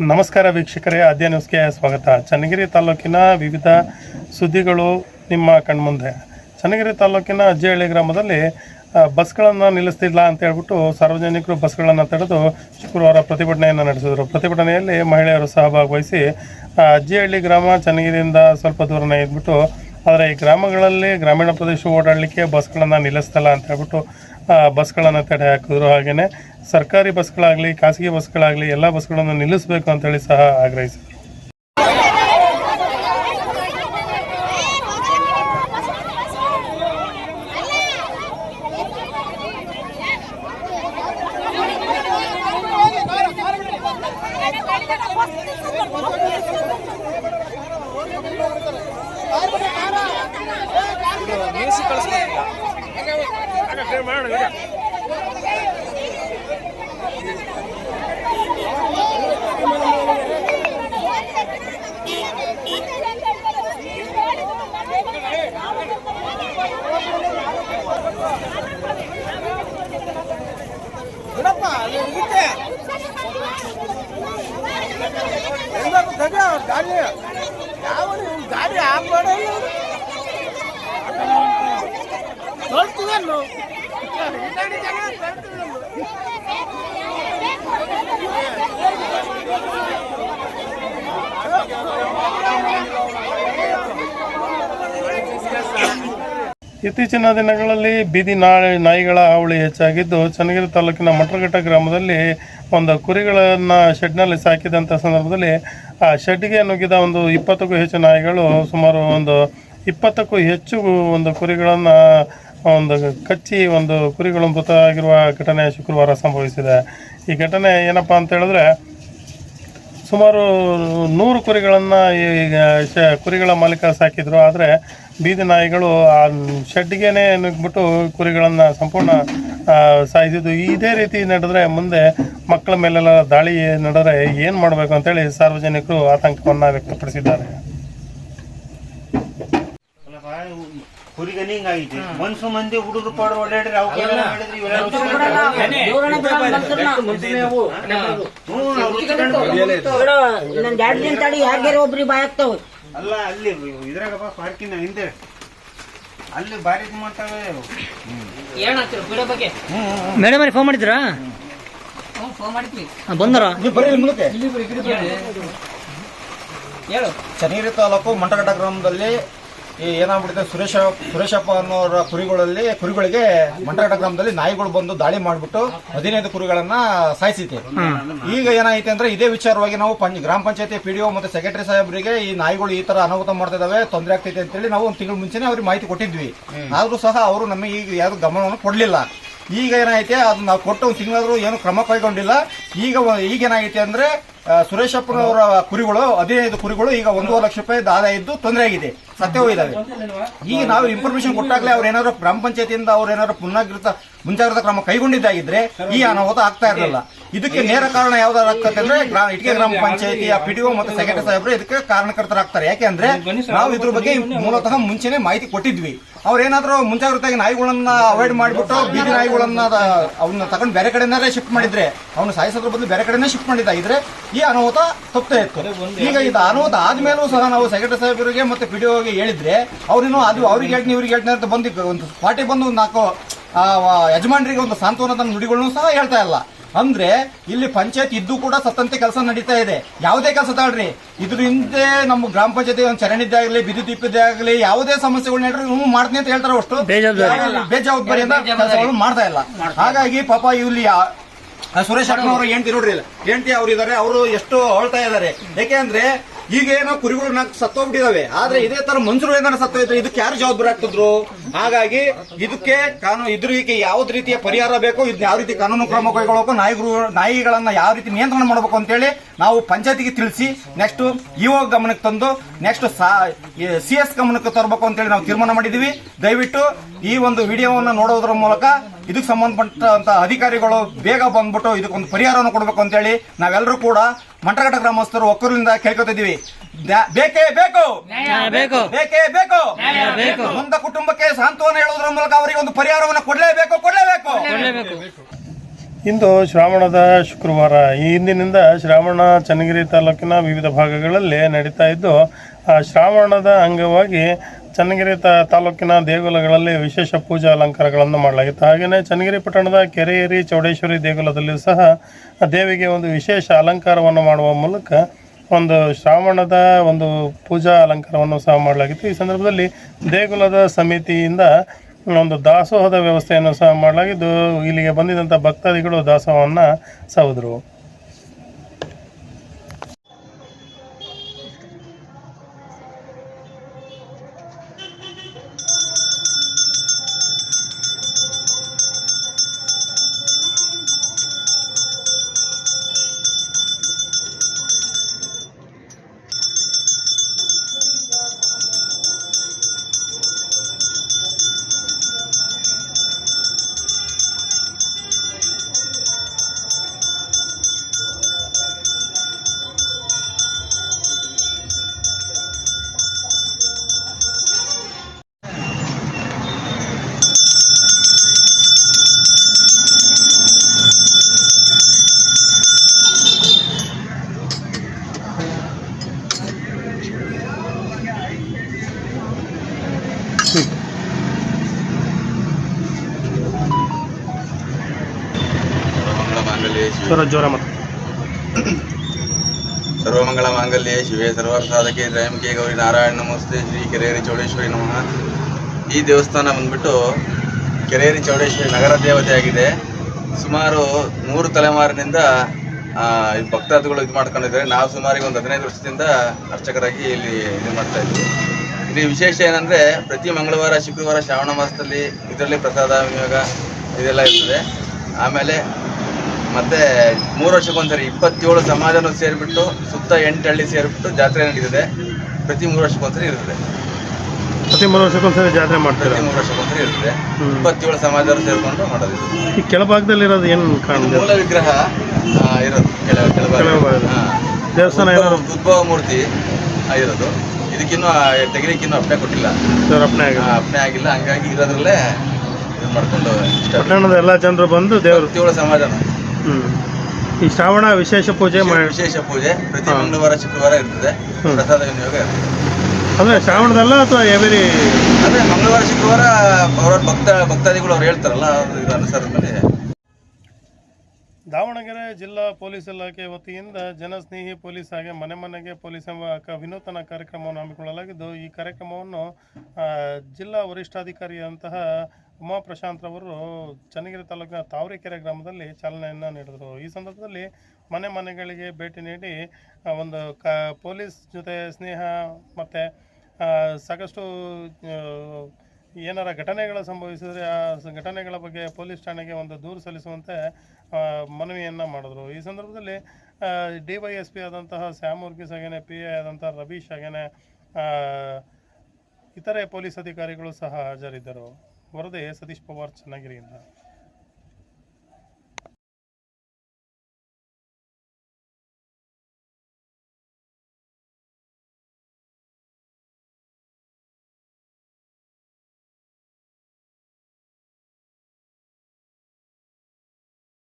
ನಮಸ್ಕಾರ ವೀಕ್ಷಕರೇ ಆದ್ಯ ನ್ಯೂಸ್ಗೆ ಸ್ವಾಗತ. ಚನ್ನಗಿರಿ ತಾಲೂಕಿನ ವಿವಿಧ ಸುದ್ದಿಗಳು ನಿಮ್ಮ ಕಣ್ಮುಂದೆ. ಚನ್ನಗಿರಿ ತಾಲೂಕಿನ ಅಜ್ಜಿಹಳ್ಳಿ ಗ್ರಾಮದಲ್ಲಿ ಬಸ್ಗಳನ್ನು ನಿಲ್ಲಿಸ್ತಿಲ್ಲ ಅಂತ ಹೇಳ್ಬಿಟ್ಟು ಸಾರ್ವಜನಿಕರು ಬಸ್ಗಳನ್ನು ತಡೆದು ಶುಕ್ರವಾರ ಪ್ರತಿಭಟನೆಯನ್ನು ನಡೆಸಿದರು. ಪ್ರತಿಭಟನೆಯಲ್ಲಿ ಮಹಿಳೆಯರು ಸಹ ಭಾಗವಹಿಸಿ ಅಜ್ಜಿಹಳ್ಳಿ ಗ್ರಾಮ ಚನ್ನಗಿರಿಯಿಂದ ಸ್ವಲ್ಪ ದೂರನೇ ಇದ್ಬಿಟ್ಟು, ಆದರೆ ಈ ಗ್ರಾಮಗಳಲ್ಲಿ ಗ್ರಾಮೀಣ ಪ್ರದೇಶ ಓಡಾಡಲಿಕ್ಕೆ ಬಸ್ಗಳನ್ನು ನಿಲ್ಲಿಸ್ತಲ್ಲ ಅಂತ ಹೇಳ್ಬಿಟ್ಟು ಬಸ್ಗಳನ್ನು ತಡೆ ಹಾಕಿದ್ರು ಹಾಗೆಯೇ ಸರ್ಕಾರಿ ಬಸ್ಗಳಾಗಲಿ ಖಾಸಗಿ ಬಸ್ಗಳಾಗಲಿ ಎಲ್ಲ ಬಸ್ಗಳನ್ನು ನಿಲ್ಲಿಸಬೇಕು ಅಂತೇಳಿ ಸಹ ಆಗ್ರಹಿಸಿದರು. ಇರುತ್ತೆ ಎಲ್ಲರೂ ತೆಗೆ ಅವ್ರ ಗಾಡಿ ಯಾವ ಇವ್ನ್ ಗಾಡಿ ಹಾಕ್ಬೇಡ ತೊಳ್ತೀವೇನು ಇತ್ತೀಚಿನ ದಿನಗಳಲ್ಲಿ ಬೀದಿ ನಾಯಿ ನಾಯಿಗಳ ಹಾವಳಿ ಹೆಚ್ಚಾಗಿದ್ದು, ಚನ್ನಗಿರಿ ತಾಲೂಕಿನ ಮಟ್ರಘಟ್ಟ ಗ್ರಾಮದಲ್ಲಿ ಒಂದು ಕುರಿಗಳನ್ನು ಶೆಡ್ನಲ್ಲಿ ಸಾಕಿದಂಥ ಸಂದರ್ಭದಲ್ಲಿ, ಆ ಶೆಡ್ಗೆ ನುಗ್ಗಿದ ಒಂದು ಇಪ್ಪತ್ತಕ್ಕೂ ಹೆಚ್ಚು ನಾಯಿಗಳು ಸುಮಾರು ಒಂದು ಇಪ್ಪತ್ತಕ್ಕೂ ಹೆಚ್ಚು ಒಂದು ಕುರಿಗಳನ್ನು ಒಂದು ಕಚ್ಚಿ ಒಂದು ಕುರಿಗಳು ಮೃತ ಆಗಿರುವ ಘಟನೆ ಶುಕ್ರವಾರ ಸಂಭವಿಸಿದೆ. ಈ ಘಟನೆ ಏನಪ್ಪ ಅಂತ ಹೇಳಿದ್ರೆ, ಸುಮಾರು ನೂರು ಕುರಿಗಳನ್ನು ಈಗ ಶ, ಕುರಿಗಳ ಮಾಲೀಕ ಸಾಕಿದ್ರು. ಆದರೆ ಬೀದಿ ನಾಯಿಗಳು ಆ ಶೆಡ್ಗೆನೆ ನುಗ್ಬಿಟ್ಟು ಕುರಿಗಳನ್ನು ಸಂಪೂರ್ಣ ಸಾಯಿಸಿದ್ದು ಇದೇ ರೀತಿ ನಡೆದ್ರೆ ಮುಂದೆ ಮಕ್ಕಳ ಮೇಲೆಲ್ಲ ದಾಳಿ ನಡೆದ್ರೆ ಏನು ಮಾಡಬೇಕು ಅಂತೇಳಿ ಸಾರ್ವಜನಿಕರು ಆತಂಕವನ್ನು ವ್ಯಕ್ತಪಡಿಸಿದ್ದಾರೆ. ಹಿಂಗಾಗಿದೆ ಮನ್ಸು ಮಂದಿ ಹುಡುಗರು ಪಾಡು ಓಡಾಡ್ರಿ ಅವು ಮಾಡಿದ್ರಿ ಇವೆಲ್ಲ ಇನ್ನೊಂದ್ ಎರಡ್ ದಿನ ತಡಿ ಯಾರ್ಗಾರ ಒಬ್ರಿಗೆ ಬಾಯ್ ಆಗ್ತಾವ ಅಲ್ಲ ಅಲ್ಲಿ ಇದ್ರಾಗಪ್ಪ ಪಾರ್ಕಿನ ಹಿಂದೆ. ಅಲ್ಲಿ ಬಾರಿ ಮಾಡ್ತಾವೆ. ಮೇಡಮ್ ಅವ್ರಿಗೆ ಫೋನ್ ಮಾಡಿದ್ರಾ? ಹಾ, ಬಂದರ? ಚನ್ನಗಿರಿ ತಾಲೂಕು ಮಂಟಗಡ್ಡ ಗ್ರಾಮದಲ್ಲಿ ಈ ಏನಾಗ್ಬಿಟ್ಟಿದೆ ಸುರೇಶ ಸುರೇಶಪ್ಪ ಅನ್ನೋರ ಕುರಿಗಳಲ್ಲಿ ಕುರಿಗಳಿಗೆ ಮಂಡ್ರಾಟ ಗ್ರಾಮದಲ್ಲಿ ನಾಯಿಗಳು ಬಂದು ದಾಳಿ ಮಾಡಿಬಿಟ್ಟು ಹದಿನೈದು ಕುರಿಗಳನ್ನ ಸಾಯಿಸಿದೆ. ಈಗ ಏನಾಯ್ತು ಅಂದ್ರೆ ಇದೇ ವಿಚಾರವಾಗಿ ನಾವು ಗ್ರಾಮ ಪಂಚಾಯತಿ ಪಿಡಿಒ ಮತ್ತೆ ಸೆಕ್ರೆಟರಿ ಸಾಹೇಬರಿಗೆ ಈ ನಾಯಿಗಳು ಈ ತರ ಅನಾಹುತ ಮಾಡ್ತಾ ಇದಾವೆ ತೊಂದರೆ ಆಗ್ತೈತೆ ಅಂತೇಳಿ ನಾವು ಒಂದು ತಿಂಗಳ ಮುಂಚೆನೆ ಅವ್ರಿಗೆ ಮಾಹಿತಿ ಕೊಟ್ಟಿದ್ವಿ. ಆದ್ರೂ ಸಹ ಅವರು ನಮಗೆ ಈಗ ಯಾರು ಗಮನವನ್ನು ಕೊಡಲಿಲ್ಲ. ಈಗ ಏನೈತೆ ಅದು ನಾವು ಕೊಟ್ಟು ಒಂದು ತಿಂಗಳಾದ್ರೂ ಏನು ಕ್ರಮ ಕೈಗೊಂಡಿಲ್ಲ. ಈಗ ಈಗ ಏನಾಗೈತೆ ಅಂದ್ರೆ ಸುರೇಶಪ್ಪನವರ ಕುರಿಗಳು, ಹದಿನೈದು ಕುರಿಗಳು ಈಗ ಒಂದೂವರೆ ಲಕ್ಷ ರೂಪಾಯಿ ಆದಾಯ ಇದ್ದು ತೊಂದರೆ ಆಗಿದೆ. ಸತ್ಯ ಹೋಗಿದ್ದಾವೆ. ಈಗ ನಾವು ಇನ್ಫಾರ್ಮೇಶನ್ ಕೊಟ್ಟಾಗಲೇ ಅವ್ರು ಏನಾದ್ರು ಗ್ರಾಮ ಪಂಚಾಯತಿಯಿಂದ ಅವ್ರು ಏನಾದ್ರು ಪುನಾಗೃತ ಮುಂಜಾಗ್ರತಾ ಕ್ರಮ ಕೈಗೊಂಡಿದ್ದಾಗಿದ್ರೆ ಈ ಅನಾಹುತ ಆಗ್ತಾ ಇರಲಿಲ್ಲ. ಇದಕ್ಕೆ ನೇರ ಕಾರಣ ಯಾವ್ದಾರು ಆಗ್ತದೆ ಅಂದ್ರೆ ಇಟಕೆ ಗ್ರಾಮ ಆ ಪಿಡಿಒ ಮತ್ತು ಸೆಕ್ರೆಟರಿ ಸಾಹೇಬರು ಇದಕ್ಕೆ ಕಾರಣಕರ್ತರಾಗ್ತಾರೆ. ಯಾಕೆಂದ್ರೆ ನಾವು ಇದ್ರ ಬಗ್ಗೆ ಮೂಲತಃ ಮುಂಚೆನೆ ಮಾಹಿತಿ ಕೊಟ್ಟಿದ್ವಿ. ಅವ್ರೇನಾದ್ರೂ ಮುಂಜಾಗ್ರತೆಯಾಗಿ ನಾಯಿಗಳನ್ನ ಅವಾಯ್ಡ್ ಮಾಡಿಬಿಟ್ಟು ಬೀದಿ ನಾಯಿಗಳನ್ನ ಅವನ್ನ ತಗೊಂಡು ಬೇರೆ ಕಡೆನಾರೇ ಶಿಫ್ಟ್ ಮಾಡಿದ್ರೆ ಅವನು ಸಾಯಿಸೋದ್ರ ಬದಲು ಬೇರೆ ಕಡೆನೇ ಶಿಫ್ಟ್ ಮಾಡಿದ್ದಾಗಿದ್ರೆ ಈ ಅನಾಹುತ ತಪ್ಪೇ ಇತ್ತು. ಈಗ ಇದು ಅನಾಹುತ ಆದ್ಮೇಲೂ ಸಹ ನಾವು ಸೆಕ್ರೆಟರಿ ಸಾಹೇಬರಿಗೆ ಮತ್ತೆ ಪಿಡಿಒಗೆ ಹೇಳಿದ್ರೆ ಅವ್ರಿನೂ ಅದು ಅವ್ರಿಗೆ ಹೇಳ್ತೀನಿ ಇವ್ರಿಗೆ ಹೇಳ್ತೀನಿ ಅಂತ ಬಂದು ಒಂದು ಪಾರ್ಟಿ ಬಂದು ಒಂದು ನಾಲ್ಕು ಯಜಮಾನರಿಗೆ ಒಂದು ಸಾಂತ್ವನದ ನುಡಿಗಳನ್ನು ಸಹ ಹೇಳ್ತಾ ಇಲ್ಲ. ಅಂದ್ರೆ ಇಲ್ಲಿ ಪಂಚಾಯತ್ ಇದ್ದು ಕೂಡ ಸತ್ತಂತೆ ಕೆಲಸ ನಡೀತಾ ಇದೆ. ಯಾವುದೇ ಕೆಲಸ ತಾಳ್ರಿ ಇದ್ರ ಹಿಂದೆ ನಮ್ಮ ಗ್ರಾಮ ಪಂಚಾಯತಿ ಒಂದು ಚರಣಿದ್ದೇ ಆಗಲಿ ವಿದ್ಯುತ್ ದೀಪದ್ದೇ ಆಗಲಿ ಯಾವುದೇ ಸಮಸ್ಯೆಗಳನ್ನ ಹೇಳ್ರಿ ಹ್ಞೂ ಮಾಡ್ತೀನಿ ಅಂತ ಹೇಳ್ತಾರೆ ಅಷ್ಟು. ಬೇಜವಾಬ್ದಾರಿ. ಬೇಜವಾಬ್ದಾರಿಯಿಂದ ಕೆಲಸಗಳು ಮಾಡ್ತಾ ಇಲ್ಲ. ಹಾಗಾಗಿ ಪಾಪ ಇಲ್ಲಿ ಸುರೇಶ್ ಅಣ್ಣ ಸುರೇಶ್ ಅಕ್ಕನವರು ಹೆಂಡತಿ ನೋಡ್ರಿ ಹೆಂಡತಿ ಅವ್ರು ಇದಾರೆ ಅವರು ಎಷ್ಟು ಹೊಳ್ತಾ ಇದಾರೆ. ಯಾಕೆಂದ್ರೆ ಈಗ ಏನೋ ಕುರಿಗಳು ನಾಲ್ಕು ಸತ್ತೋಗ್ಬಿಟ್ಟಿದಾವೆ. ಆದ್ರೆ ಇದೇ ತರ ಮನುಷ್ಯರು ಏನಾರ ಸತ್ತೋಯ್ತಾರೆ ಇದಕ್ಕೆ ಯಾರು ಜವಾಬ್ದಾರಿ ಆಗ್ತಿದ್ರು? ಹಾಗಾಗಿ ಇದಕ್ಕೆ ಕಾನೂನು ಇದ್ರಿಗೆ ಯಾವ್ದು ರೀತಿಯ ಪರಿಹಾರ ಬೇಕು ಇದನ್ನ ಯಾವ ರೀತಿ ಕಾನೂನು ಕ್ರಮ ಕೈಗೊಳ್ಳಬೇಕು ನಾಯಿಗಳು ನಾಯಿಗಳನ್ನ ಯಾವ ರೀತಿ ನಿಯಂತ್ರಣ ಮಾಡಬೇಕು ಅಂತೇಳಿ ನಾವು ಪಂಚಾಯತಿಗೆ ತಿಳಿಸಿ ನೆಕ್ಸ್ಟ್ ಇಒ ಗಮನಕ್ಕೆ ತಂದು ನೆಕ್ಸ್ಟ್ ಸಿ ಎಸ್ ಗಮನಕ್ಕೆ ತರಬೇಕು ಅಂತೇಳಿ ನಾವು ತೀರ್ಮಾನ ಮಾಡಿದೀವಿ. ದಯವಿಟ್ಟು ಈ ಒಂದು ವಿಡಿಯೋವನ್ನು ನೋಡೋದ್ರ ಮೂಲಕ ಇದಕ್ಕೆ ಸಂಬಂಧಪಟ್ಟಂತ ಅಧಿಕಾರಿಗಳು ಬೇಗ ಬಂದ್ಬಿಟ್ಟು ಇದಕ್ಕೊಂದು ಪರಿಹಾರವನ್ನು ಕೊಡಬೇಕು ಅಂತೇಳಿ ನಾವೆಲ್ಲರೂ ಕೂಡ ಮಂಟಗಟ್ಟ ಗ್ರಾಮಸ್ಥರು ಒಕ್ಕರಿಂದ ಕೇಳ್ಕೊತಿದ್ದೀವಿ. ಬೇಕೇ ಬೇಕು. ಬೇಕು. ಬೇಕೇ ಬೇಕು. ಬೇಕು. ನೊಂದ ಕುಟುಂಬಕ್ಕೆ ಸಾಂತ್ವನ ಹೇಳೋದ್ರ ಮೂಲಕ ಅವರಿಗೆ ಒಂದು ಪರಿಹಾರವನ್ನು ಕೊಡಲೇಬೇಕು ಕೊಡಲೇಬೇಕು. ಕೊಡ್ಲೇಬೇಕು. ಇಂದು ಶ್ರಾವಣದ ಶುಕ್ರವಾರ. ಈ ಹಿಂದಿನಿಂದ ಶ್ರಾವಣ ಚನ್ನಗಿರಿ ತಾಲೂಕಿನ ವಿವಿಧ ಭಾಗಗಳಲ್ಲಿ ನಡೀತಾ ಇದ್ದು ಆ ಶ್ರಾವಣದ ಅಂಗವಾಗಿ ಚನ್ನಗಿರಿ ತಾಲೂಕಿನ ದೇಗುಲಗಳಲ್ಲಿ ವಿಶೇಷ ಪೂಜಾ ಅಲಂಕಾರಗಳನ್ನು ಮಾಡಲಾಗಿತ್ತು. ಹಾಗೆಯೇ ಚನ್ನಗಿರಿ ಪಟ್ಟಣದ ಕೆರೆಯೇರಿ ಚೌಡೇಶ್ವರಿ ದೇಗುಲದಲ್ಲಿಯೂ ಸಹ ದೇವಿಗೆ ಒಂದು ವಿಶೇಷ ಅಲಂಕಾರವನ್ನು ಮಾಡುವ ಮೂಲಕ ಒಂದು ಶ್ರಾವಣದ ಒಂದು ಪೂಜಾ ಅಲಂಕಾರವನ್ನು ಸಹ ಮಾಡಲಾಗಿತ್ತು. ಈ ಸಂದರ್ಭದಲ್ಲಿ ದೇಗುಲದ ಸಮಿತಿಯಿಂದ ಒಂದು ದಾಸೋಹದ ವ್ಯವಸ್ಥೆಯನ್ನು ಸಹ ಮಾಡಲಾಗಿದ್ದು, ಇಲ್ಲಿಗೆ ಬಂದಿದ್ದಂಥ ಭಕ್ತಾದಿಗಳು ದಾಸೋಹವನ್ನು ಸವಿದ್ರು. ಜೋರ ಮತ್ತು ಸರ್ವಮಂಗಳ ಮಾಂಗಲ್ಯ, ಶಿವೇ ಸಾಧಕೆ ತ್ರಯಂಕೆ ಗೌರಿ ನಾರಾಯಣ ನಮಸ್ತೆ, ಶ್ರೀ ಕೆರೇರಿ ಚೌಡೇಶ್ವರಿ ನಮಃ. ಈ ದೇವಸ್ಥಾನ ಬಂದ್ಬಿಟ್ಟು ಕೆರೇರಿ ಚೌಡೇಶ್ವರಿ ನಗರ ದೇವತೆಯಾಗಿದೆ ಸುಮಾರು ನೂರು ತಲೆಮಾರಿನಿಂದ ಭಕ್ತಾದಿಗಳು ಇದು ಮಾಡ್ಕೊಂಡಿದ್ದಾರೆ. ನಾವು ಸುಮಾರಿಗೆ ಒಂದು ಹದಿನೈದು ವರ್ಷದಿಂದ ಅರ್ಚಕರಾಗಿ ಇಲ್ಲಿ ಇದು ಮಾಡ್ತಾ ಇದ್ವಿ. ಇಲ್ಲಿ ವಿಶೇಷ ಏನಂದ್ರೆ, ಪ್ರತಿ ಮಂಗಳವಾರ, ಶುಕ್ರವಾರ, ಶ್ರಾವಣ ಮಾಸದಲ್ಲಿ ಇದರಲ್ಲಿ ಪ್ರಸಾದ, ವಿನಿಯೋಗ, ಇದೆಲ್ಲ ಇರ್ತದೆ. ಆಮೇಲೆ ಮತ್ತೆ ಮೂರು ವರ್ಷಕ್ಕೊಂದ್ಸರಿ ಇಪ್ಪತ್ತೇಳು ಸಮಾಜನೂ ಸೇರಿಬಿಟ್ಟು ಸುತ್ತ ಎಂಟು ಹಳ್ಳಿ ಸೇರಿಬಿಟ್ಟು ಜಾತ್ರೆ ನಡೀತದೆ. ಪ್ರತಿ ಮೂರು ವರ್ಷಕ್ಕೊಂದ್ಸರಿ ಇರ್ತದೆ. ಪ್ರತಿ ಮೂರು ವರ್ಷಕ್ಕೊಂದ್ಸರಿ ಜಾತ್ರೆ ಮಾಡ್ತಾರೆ? ಪ್ರತಿ ಮೂರು ವರ್ಷಕ್ಕೊಂದ್ಸರಿ ಇರ್ತದೆ. ಇಪ್ಪತ್ತೇಳು ಸಮಾಜರು ಸೇರಿಕೊಂಡು ಮಾಡೋದು ಈ ಕೆಳಭಾಗದಲ್ಲಿರೋದು ಏನು ಕಾಣಿದೆ ಮೂಲ ವಿಗ್ರಹ ಆ, ಇರೋದು ಕೆಳ ಕೆಳಭಾಗ ಕೆಳಭಾಗ. ದೇವಸ್ಥಾನ ಏನಾದ್ರು? ಉದ್ಭವ- ಮೂರ್ತಿ ಇರೋದು ಇದಕ್ಕಿನ್ನೂ ತೆಗಿಲಿಕ್ಕಿನ್ನೂ ಅಪ್ಣೆ ಕೊಟ್ಟಿಲ್ಲ. ರಪಣೆ ಅಪ್ಣೆ ಆಗಿದೆ ಅಪ್ಪಣೆ ಆಗಿಲ್ಲ. ಹಂಗಾಗಿ ಇರೋದ್ರಲ್ಲೇ ಇದು ಮಾಡ್ಕೊಂಡು ಇಷ್ಟ ಪಟ್ಟಣದ ಎಲ್ಲ ಜನರು ಬಂದು ದೇವರು ಇಪ್ಪತ್ತೇಳು ಸಮಾಜನ. ಈ ಶ್ರಾವಣ ವಿಶೇಷ ಪೂಜೆ ವಿಶೇಷ ಪೂಜೆ ಪ್ರತಿ ಮಂಗಳವಾರ ಶುಕ್ರವಾರ ಇರ್ತದೆ. ಪ್ರಸಾದ ವಿನಿಯೋಗ ಇರ್ತದೆ. ಅಂದ್ರೆ ಶ್ರಾವಣದಲ್ಲ ಅಥವಾ ಎವರಿ ಅಂದ್ರೆ ಮಂಗಳವಾರ ಶುಕ್ರವಾರ ಅವರ ಭಕ್ತ ಭಕ್ತಾದಿಗಳು ಅವ್ರು ಹೇಳ್ತಾರಲ್ಲ ಅದ್ರ ಇದು ಅನುಸಾರದ ಮೇಲೆ ದಾವಣಗೆರೆ ಜಿಲ್ಲಾ ಪೊಲೀಸ್ ಇಲಾಖೆ ವತಿಯಿಂದ ಜನಸ್ನೇಹಿ ಪೊಲೀಸ್ ಹಾಗೆ ಮನೆ ಮನೆಗೆ ಪೊಲೀಸ್ ಎಂಬ ಕ- ವಿನೂತನ ಕಾರ್ಯಕ್ರಮವನ್ನು ಹಮ್ಮಿಕೊಳ್ಳಲಾಗಿದ್ದು, ಈ ಕಾರ್ಯಕ್ರಮವನ್ನು ಜಿಲ್ಲಾ ವರಿಷ್ಠಾಧಿಕಾರಿಯಂತಹ ಉಮಾ ಪ್ರಶಾಂತ್ ರವರು ಚನ್ನಗಿರಿ ತಾಲೂಕಿನ ತಾವರೆಕೆರೆ ಗ್ರಾಮದಲ್ಲಿ ಚಾಲನೆಯನ್ನು ನೀಡಿದರು. ಈ ಸಂದರ್ಭದಲ್ಲಿ ಮನೆ ಮನೆಗಳಿಗೆ ಭೇಟಿ ನೀಡಿ ಒಂದು ಕ, ಪೊಲೀಸ್ ಜೊತೆ ಸ್ನೇಹ ಮತ್ತು ಸಾಕಷ್ಟು ಏನಾರ ಘಟನೆಗಳು ಸಂಭವಿಸಿದರೆ ಆ ಘಟನೆಗಳ ಬಗ್ಗೆ ಪೊಲೀಸ್ ಠಾಣೆಗೆ ಒಂದು ದೂರು ಸಲ್ಲಿಸುವಂತೆ ಮನವಿಯನ್ನು ಮಾಡಿದ್ರು. ಈ ಸಂದರ್ಭದಲ್ಲಿ ಡಿ ವೈ ಎಸ್ ಪಿ ಆದಂತಹ ಸ್ಯಾಮ್ ಮುರ್ಗಿಸ್ ಹಾಗೇನೆ, ಪಿ ಎ ಆದಂತಹ ರವೀಶ್ ಹಾಗೇನೆ ಇತರೆ ಪೊಲೀಸ್ ಅಧಿಕಾರಿಗಳು ಸಹ ಹಾಜರಿದ್ದರು. ವರದಿ ಸತೀಶ್ ಪವಾರ್, ಚನ್ನಗಿರಿಯಿಂದ.